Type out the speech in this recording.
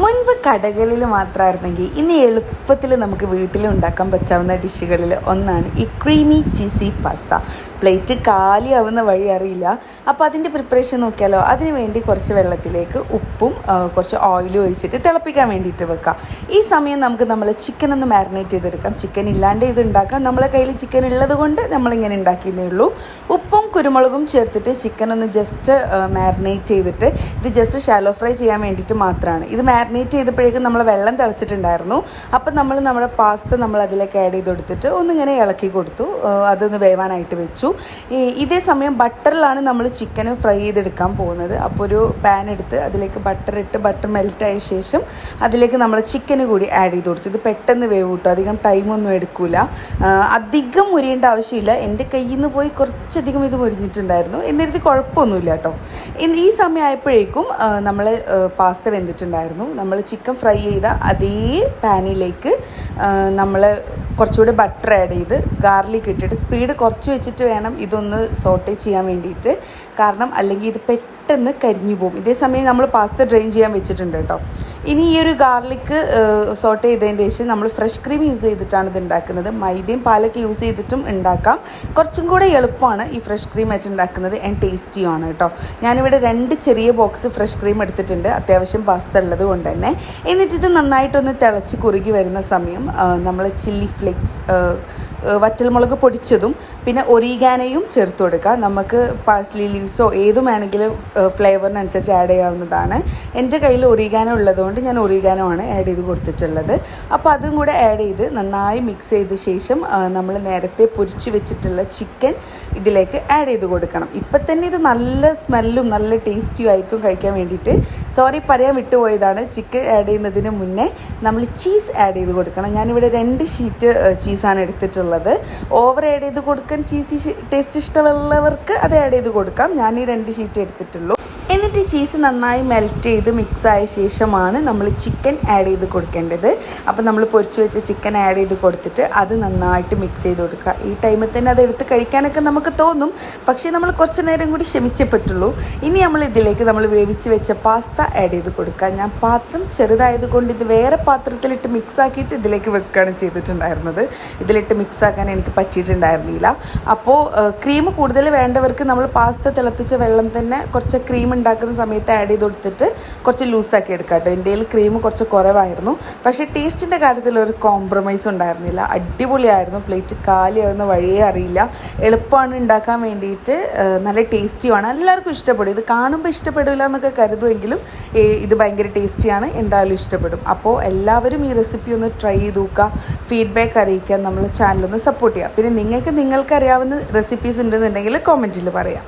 മുൻപ് കടകളിൽ മാത്രമായിരുന്നെങ്കിൽ ഇനി എളുപ്പത്തിൽ നമുക്ക് വീട്ടിൽ ഉണ്ടാക്കാൻ പറ്റാവുന്ന ഡിഷുകളിൽ ഒന്നാണ് ഈ ക്രീമി ചീസി പാസ്ത പ്ലേറ്റ് കാലിയാവുന്ന വഴി അറിയില്ല. അപ്പോൾ അതിന്റെ പ്രിപ്പറേഷൻ നോക്കിയാലോ? അതിന് വേണ്ടി കുറച്ച് വെള്ളത്തിലേക്ക് ഉപ്പും കുറച്ച് ഓയിലും ഒഴിച്ചിട്ട് തിളപ്പിക്കാൻ വേണ്ടിയിട്ട് വെക്കാം. ഈ സമയം നമുക്ക് നമ്മൾ ചിക്കൻ ഒന്ന് മാരിനേറ്റ് ചെയ്തെടുക്കാം. ചിക്കൻ ഇല്ലാണ്ട് ഇത് ഉണ്ടാക്കാം. നമ്മളെ കയ്യിൽ ചിക്കൻ ഉള്ളത് കൊണ്ട് നമ്മളിങ്ങനെ ഉണ്ടാക്കിയതേ ഉള്ളൂ. ഉപ്പും കുരുമുളകും ചേർത്തിട്ട് ചിക്കൻ ഒന്ന് ജസ്റ്റ് മാരിനേറ്റ് ചെയ്തിട്ട് ഇത് ജസ്റ്റ് ഷാലോ ഫ്രൈ ചെയ്യാൻ വേണ്ടിയിട്ട് മാത്രമാണ് ഇത് മാരിനേറ്റ് ചെയ്തപ്പോഴേക്കും നമ്മൾ വെള്ളം തിളച്ചിട്ടുണ്ടായിരുന്നു. അപ്പം നമ്മൾ നമ്മുടെ പാസ്ത നമ്മൾ അതിലേക്ക് ആഡ് ചെയ്ത് കൊടുത്തിട്ട് ഒന്നിങ്ങനെ ഇളക്കി കൊടുത്തു. അതൊന്ന് വേവാനായിട്ട് വെച്ചു. ഇതേ സമയം ബട്ടറിലാണ് നമ്മൾ ചിക്കൻ ഫ്രൈ ചെയ്തെടുക്കാൻ പോകുന്നത്. അപ്പോൾ ഒരു പാൻ എടുത്ത് അതിലേക്ക് ബട്ടർ ഇട്ട് ബട്ടർ മെൽറ്റായ ശേഷം അതിലേക്ക് നമ്മൾ ചിക്കന് കൂടി ആഡ് ചെയ്ത് കൊടുത്തു. ഇത് പെട്ടെന്ന് വേവ് കിട്ടും. അധികം ടൈമൊന്നും എടുക്കില്ല അധികം മുരിയേണ്ട ആവശ്യമില്ല. എന്റെ കയ്യിൽ നിന്ന് പോയി കുറച്ചധികം ഇത് മുരിഞ്ഞിട്ടുണ്ടായിരുന്നു. എന്നിരുത്തി കുഴപ്പമൊന്നുമില്ല കേട്ടോ. ഈ സമയം ആയപ്പോഴേക്കും നമ്മൾ പാസ്ത വെന്തിട്ടുണ്ടായിരുന്നു. നമ്മൾ ചിക്കൻ ഫ്രൈ ചെയ്ത അതേ പാനിലേക്ക് നമ്മൾ കുറച്ചുകൂടി ബട്ടർ ആഡ് ചെയ്ത് ഗാർലിക് ഇട്ടിട്ട് സ്പീഡ് കുറച്ച് വെച്ചിട്ട് വേണം ഇതൊന്ന് സോട്ടേ ചെയ്യാൻ വേണ്ടിയിട്ട്. കാരണം അല്ലെങ്കിൽ ഇത് പെട്ടെന്ന് കരിഞ്ഞു പോകും. ഇതേ സമയം നമ്മൾ പാസ്ത ഡ്രെയിൻ ചെയ്യാൻ വെച്ചിട്ടുണ്ട് കേട്ടോ. ഇനി ഈ ഒരു ഗാർലിക്ക് സോട്ട് ചെയ്തതിന് ശേഷം നമ്മൾ ഫ്രഷ് ക്രീം യൂസ് ചെയ്തിട്ടാണ് ഇത് ഉണ്ടാക്കുന്നത്. മൈദയും പാലൊക്കെ യൂസ് ചെയ്തിട്ടും ഉണ്ടാക്കാം. കുറച്ചും കൂടെ എളുപ്പമാണ് ഈ ഫ്രഷ് ക്രീം വെച്ച് ഉണ്ടാക്കുന്നത് ആൻഡ് ടേസ്റ്റിയുമാണ് കേട്ടോ. ഞാനിവിടെ രണ്ട് ചെറിയ ബോക്സ് ഫ്രഷ് ക്രീം എടുത്തിട്ടുണ്ട്. അത്യാവശ്യം പാസ്ത ഉള്ളത് കൊണ്ട് തന്നെ. എന്നിട്ടിത് നന്നായിട്ടൊന്ന് തിളച്ച് കുറുകി വരുന്ന സമയം നമ്മൾ ചില്ലി ഫ്ലേക്സ് വറ്റൽമുളക് പൊടിച്ചതും പിന്നെ ഒരീഗാനയും ചേർത്ത് കൊടുക്കുക. നമുക്ക് പാഴ്സ്ലി ലീവ്സോ ഏതും വേണമെങ്കിലും ഫ്ലേവറിനനുസരിച്ച് ആഡ് ചെയ്യാവുന്നതാണ്. എന്റെ കയ്യിൽ ഒറീഗാനോ ഉള്ളതുകൊണ്ട് ഞാൻ ഒറിഗാനോ ആണ് ആഡ് ചെയ്ത് കൊടുത്തിട്ടുള്ളത്. അപ്പോൾ അതും കൂടെ ആഡ് ചെയ്ത് നന്നായി മിക്സ് ചെയ്ത ശേഷം നമ്മൾ നേരത്തെ പൊരിച്ച് വെച്ചിട്ടുള്ള ചിക്കൻ ഇതിലേക്ക് ആഡ് ചെയ്ത് കൊടുക്കണം. ഇപ്പം തന്നെ ഇത് നല്ല സ്മെല്ലും നല്ല ടേസ്റ്റിയും ആയിരിക്കും കഴിക്കാൻ വേണ്ടിയിട്ട്. സോറി പറയാൻ വിട്ടുപോയതാണ്. ചിക്കൻ ആഡ് ചെയ്യുന്നതിന് മുന്നേ നമ്മൾ ചീസ് ആഡ് ചെയ്ത് കൊടുക്കണം. ഞാനിവിടെ രണ്ട് ഷീറ്റ് ചീസാണ് എടുത്തിട്ടുള്ളത്. ഓവർ ആഡ് ചെയ്ത് കൊടുക്കാൻ ചീസ് ടേസ്റ്റ് ഇഷ്ടമുള്ളവർക്ക് അത് ആഡ് ചെയ്ത് കൊടുക്കാം. ഞാൻ ഈ രണ്ട് ഷീറ്റ് എടുത്തിട്ടുള്ളൂ. എന്നിട്ട് ചീസ് നന്നായി മെൽറ്റ് ചെയ്ത് മിക്സ് ആയ ശേഷമാണ് നമ്മൾ ചിക്കൻ ആഡ് ചെയ്ത് കൊടുക്കേണ്ടത്. അപ്പോൾ നമ്മൾ പൊരിച്ച് വെച്ച ചിക്കൻ ആഡ് ചെയ്ത് കൊടുത്തിട്ട് അത് നന്നായിട്ട് മിക്സ് ചെയ്ത് കൊടുക്കുക. ഈ ടൈമിൽ തന്നെ അത് എടുത്ത് കഴിക്കാനൊക്കെ നമുക്ക് തോന്നും. പക്ഷേ നമ്മൾ കുറച്ച് നേരം കൂടി ക്ഷമിച്ചേ പറ്റുള്ളൂ. ഇനി നമ്മൾ ഇതിലേക്ക് നമ്മൾ വേവിച്ച് വെച്ച പാസ്ത ആഡ് ചെയ്ത് കൊടുക്കുക. ഞാൻ പാത്രം ചെറുതായത് കൊണ്ട് ഇത് വേറെ പാത്രത്തിലിട്ട് മിക്സ് ആക്കിയിട്ട് ഇതിലേക്ക് വെക്കുകയാണ് ചെയ്തിട്ടുണ്ടായിരുന്നത്. ഇതിലിട്ട് മിക്സ് ആക്കാൻ എനിക്ക് പറ്റിയിട്ടുണ്ടായിരുന്നില്ല. അപ്പോൾ ക്രീം കൂടുതൽ വേണ്ടവർക്ക് നമ്മൾ പാസ്ത തിളപ്പിച്ച വെള്ളം തന്നെ കുറച്ച് ക്രീം ഉണ്ടാക്കുന്ന സമയത്ത് ആഡ് ചെയ്ത് കൊടുത്തിട്ട് കുറച്ച് ലൂസാക്കി എടുക്കാം കേട്ടോ. എന്റെ കയ്യിൽ ക്രീം കുറച്ച് കുറവായിരുന്നു. പക്ഷേ ടേസ്റ്റിന്റെ കാര്യത്തിൽ ഒരു കോംപ്രമൈസ് ഉണ്ടായിരുന്നില്ല. അടിപൊളിയായിരുന്നു. പ്ലേറ്റ് കാലിയാവുന്ന വഴിയേ അറിയില്ല. എളുപ്പമാണ് ഉണ്ടാക്കാൻ വേണ്ടിയിട്ട് നല്ല ടേസ്റ്റിയുമാണ് എല്ലാവർക്കും ഇഷ്ടപ്പെടും. ഇത് കാണുമ്പോൾ ഇഷ്ടപ്പെടില്ല എന്നൊക്കെ കരുതുമെങ്കിലും ഇത് ഭയങ്കര ടേസ്റ്റിയാണ് എന്തായാലും ഇഷ്ടപ്പെടും. അപ്പോൾ എല്ലാവരും ഈ റെസിപ്പി ഒന്ന് ട്രൈ ചെയ്ത് നോക്കുക. ഫീഡ്ബാക്ക് അറിയിക്കാൻ നമ്മൾ ചാനലൊന്ന് സപ്പോർട്ട് ചെയ്യുക. പിന്നെ നിങ്ങൾക്ക് നിങ്ങൾക്ക് അറിയാവുന്ന റെസിപ്പീസ് ഉണ്ടെന്നുണ്ടെങ്കിൽ കോമന്റിൽ പറയാം.